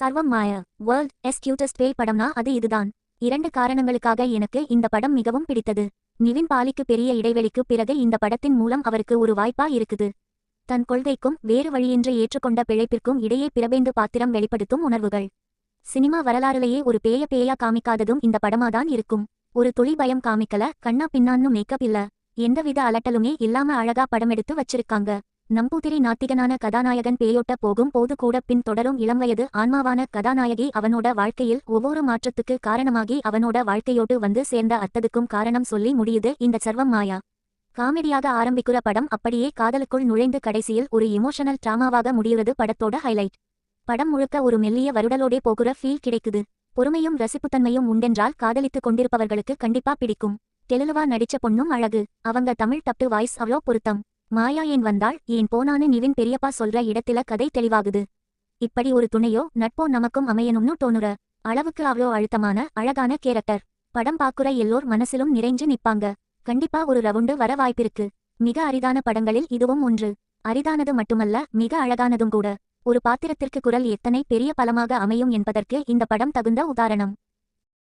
சர்வம் மாய world S cutest பேய் படம்னா அது இதுதான். இரண்டு காரணங்களுக்காக எனக்கு இந்த படம் மிகவும் பிடித்தது. நிவின் பாலிக்கு பெரிய இடைவெளிக்கு பிறகு இந்த படத்தின் மூலம் அவருக்கு ஒரு வாய்ப்பா இருக்குது. தன் கொள்கைக்கும் வேறு வழியின்றி ஏற்றுக்கொண்ட பிழைப்பிற்கும் இடையே பிரபேந்து பாத்திரம் வெளிப்படுத்தும் உணர்வுகள். சினிமா வரலாறுலேயே ஒரு பேய பேயா காமிக்காததும் இந்த படமாதான் இருக்கும். ஒரு துளி பயம் காமிக்கல கண்ணா பின்னான்னு மேக்கப் இல்ல. எந்தவித அலட்டலுமே இல்லாம அழகா படமெடுத்து வச்சிருக்காங்க. நம்பூதிரி நாத்திகனான கதாநாயகன் பேயோட்ட போகும் போது கூட பின் தொடரும் இளம்வயது ஆன்மாவான கதாநாயகி அவனோட வாழ்க்கையில் ஒவ்வொரு மாற்றத்துக்கு காரணமாகி அவனோட வாழ்க்கையோடு வந்து சேர்ந்த அத்ததுக்கும் காரணம் சொல்லி முடியுது இந்த சர்வம் மாயா. காமெடியாக ஆரம்பிக்கிற படம் அப்படியே காதலுக்குள் நுழைந்து கடைசியில் ஒரு இமோஷனல் டிராமாவாக முடிகிறது படத்தோட ஹைலைட் படம் முழுக்க ஒரு மெல்லிய வருடலோடே போகிற ஃபீல் கிடைக்குது. பொறுமையும் ரசிப்புத்தன்மையும் உண்டென்றால் காதலித்துக் கொண்டிருப்பவர்களுக்கு கண்டிப்பா பிடிக்கும். தெலுலுவா நடிச்ச பொண்ணும் அழகு. அவங்க தமிழ் தப்பு வாய்ஸ் அவ்வளோ பொருத்தம். மாயா ஏன் வந்தாள் ஏன் போனான்னு நிவின் பெரியப்பா சொல்ற இடத்தில கதை தெளிவாகுது. இப்படி ஒரு துணையோ நட்போ நமக்கும் அமையணும்னு தோணுற அளவுக்கு அவ்வளோ அழுத்தமான அழகான கேரக்டர். படம் பாக்குற எல்லோர் மனசிலும் நிறைஞ்சு நிப்பாங்க. கண்டிப்பா ஒரு ரவுண்டு வர வாய்ப்பிருக்கு. மிக அரிதான படங்களில் இதுவும் ஒன்று. அரிதானது மட்டுமல்ல மிக அழகானதும் கூட. ஒரு பாத்திரத்திற்கு குரல் எத்தனை பெரிய பலமாக அமையும் என்பதற்கு இந்த படம் தகுந்த உதாரணம்.